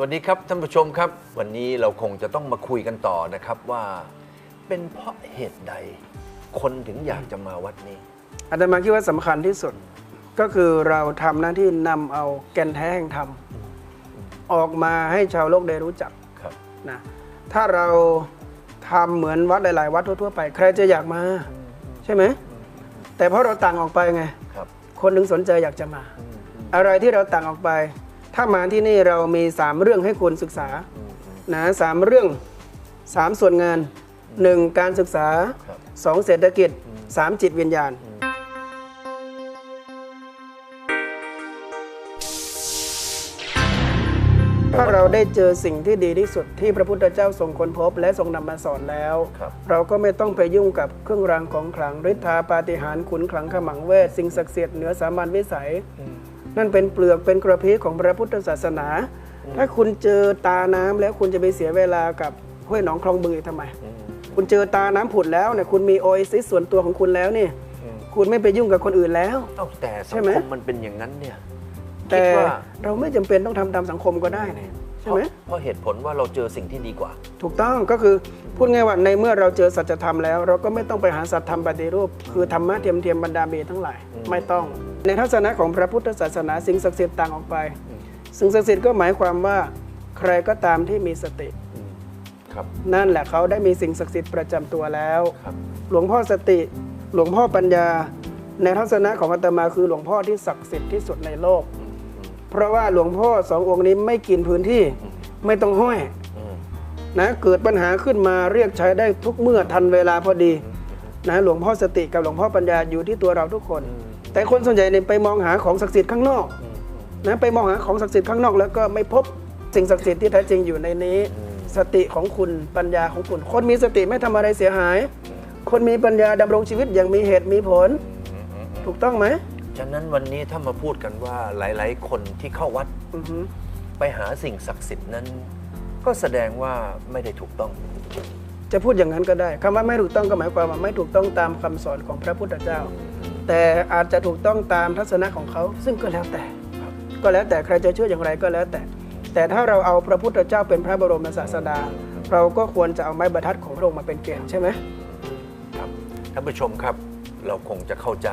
วันนี้ครับท่านผู้ชมครับ วันนี้เราคงจะต้องมาคุยกันต่อนะครับว่า เป็นเพราะเหตุใด คนถึงอยากจะมาวัดนี้อาตมาคิดว่าสำคัญที่สุด ก็คือเราทำหน้าที่นำเอาแก่นแท้แห่งธรรมออกมาให้ชาวโลกได้รู้จักครับนะถ้าเราทำเหมือนวัดหลาย ๆ วัดทั่ว ๆ ไป ใครจะอยากมา ใช่ไหม แต่เพราะเราต่างออกไปไง ครับ คนถึงสนใจอยากจะมาอืมอืมอะไรที่เราต่างออกไป ถ้ามาที่นี่เรามี 3 เรื่องให้คุณศึกษาอืมอืมนะสามเรื่อง 3 ส่วนงาน 1. การศึกษาครับ 2. เศรษฐกิจ 3. จิตวิญญาณ ถ้าเราได้เจอสิ่งที่ดีที่สุดที่พระพุทธเจ้าทรงค้นพบ และทรงนำมาสอนแล้วครับเราก็ไม่ต้องไปยุ่งกับเครื่องรางของขลังฤทธาปาฏิหาริย์ขุนขลังขมังเวท สิ่งศักดิ์สิทธิ์เหนือสามัญวิสัย นั่นเป็นเปลือกเป็นกระพี้ของพระพุทธศาสนา ถ้าคุณเจอตาน้ำแล้วคุณจะไปเสียเวลากับห้วยหนองคลองบึงอีกทำไมอืมคุณเจอตาน้ำผุดแล้วเนี่ยคุณมีโอเอซิสส่วนตัวของคุณแล้วนี่อืมคุณไม่ไปยุ่งกับคนอื่นแล้วเอ้าแต่ใช่สังไหมคมมันเป็นอย่างนั้นเนี่ยแต่คิดว่าเราไม่จำเป็นต้องทำตามสังคมก็ได้นี่ใช่ไหมเพราะเหตุผลว่าเราเจอสิ่งที่ดีกว่า ถูกต้องก็คือพูดง่ายว่าในเมื่อเราเจอสัจธรรมแล้ว เราก็ไม่ต้องไปหาสัจธรรมปฏิรูป คือธรรมะเทียมเทียมบรรดาเบทั้งหลายอืมไม่ต้อง ในทัศนะของพระพุทธศาสนาสิ่งศักดิ์สิทธิ์ต่างออกไปอืมสิ่งศักดิ์สิทธิ์ก็หมายความว่าใครก็ตามที่มีสติอืมครับนั่นแหละเขาได้มีสิ่งศักดิ์สิทธิ์ประจำตัวแล้วครับหลวงพ่อสติ หลวงพ่อปัญญา ในทัศนะของอาตมาคือหลวงพ่อที่ศักดิ์สิทธิ์ที่สุดในโลกอืมอืม เพราะว่าหลวงพ่อสององค์นี้ไม่กินพื้นที่ไม่ต้องห้อยอืมนะเกิดปัญหาขึ้นมาเรียกใช้ได้ทุกเมื่อทันเวลาพอดีนะหลวงพ่อสติกับหลวงพ่อปัญญาอยู่ที่ตัวเราทุกคน แต่คนส่วนใหญ่เนี่ยไปมองหาของศักดิ์สิทธิ์ข้างนอกอืมนะไปมองหาของศักดิ์สิทธิ์ข้างนอก แล้วก็ไม่พบสิ่งศักดิ์สิทธิ์ที่แท้จริงอยู่ในนี้อืมสติของคุณปัญญาของคุณ คนมีสติไม่ทำอะไรเสียหาย คนมีปัญญาดำรงชีวิตอย่างมีเหตุมีผลอืมอืมอืมถูกต้องไหม ฉะนั้นวันนี้ถ้ามาพูดกันว่าหลาย ๆ คนที่เข้าวัดอือฮึไปหาสิ่งศักดิ์สิทธิ์นั้น ก็แสดงว่าไม่ได้ถูกต้อง จะพูดอย่างนั้นก็ได้คำว่าไม่ถูกต้องก็หมายความว่าไม่ถูกต้องตามคำสอนของพระพุทธเจ้า แต่อาจจะถูกต้องตามทัศนะของเขา ซึ่งก็แล้วแต่ครับก็แล้วแต่ใครจะเชื่ออย่างไรก็แล้วแต่ แต่ถ้าเราเอาพระพุทธเจ้าเป็นพระบรมศาสดา เราก็ควรจะเอาไม้บรรทัดของพระองค์มาเป็นเกณฑ์ใช่ไหมครับท่านผู้ชมครับเราคงจะเข้าใจ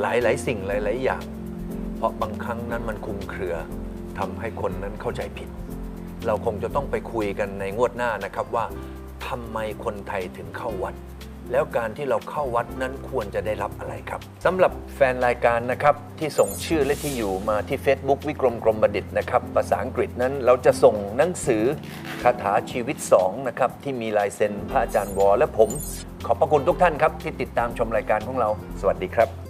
หลายๆ สิ่งหลาย ๆ อย่าง เพราะบางครั้งนั้นมันคุมเครือทำให้คนนั้นเข้าใจผิด เราคงจะต้องไปคุยกันในงวดหน้านะครับว่าทำไมคนไทยถึงเข้าวัด แล้วการที่เราเข้าวัดนั้นควรจะได้รับอะไรครับสำหรับแฟนรายการนะครับที่ส่งชื่อและที่อยู่มาที่ Facebook วิกรมกรมบดิตนะครับภาษาอังกฤษนั้นเราจะส่งหนังสือคาถาชีวิต2นะครับที่มีลายเซ็นพระอาจารย์วอและผม ขอบพระคุณทุกท่านครับที่ติดตามชมรายการของเรา สวัสดีครับ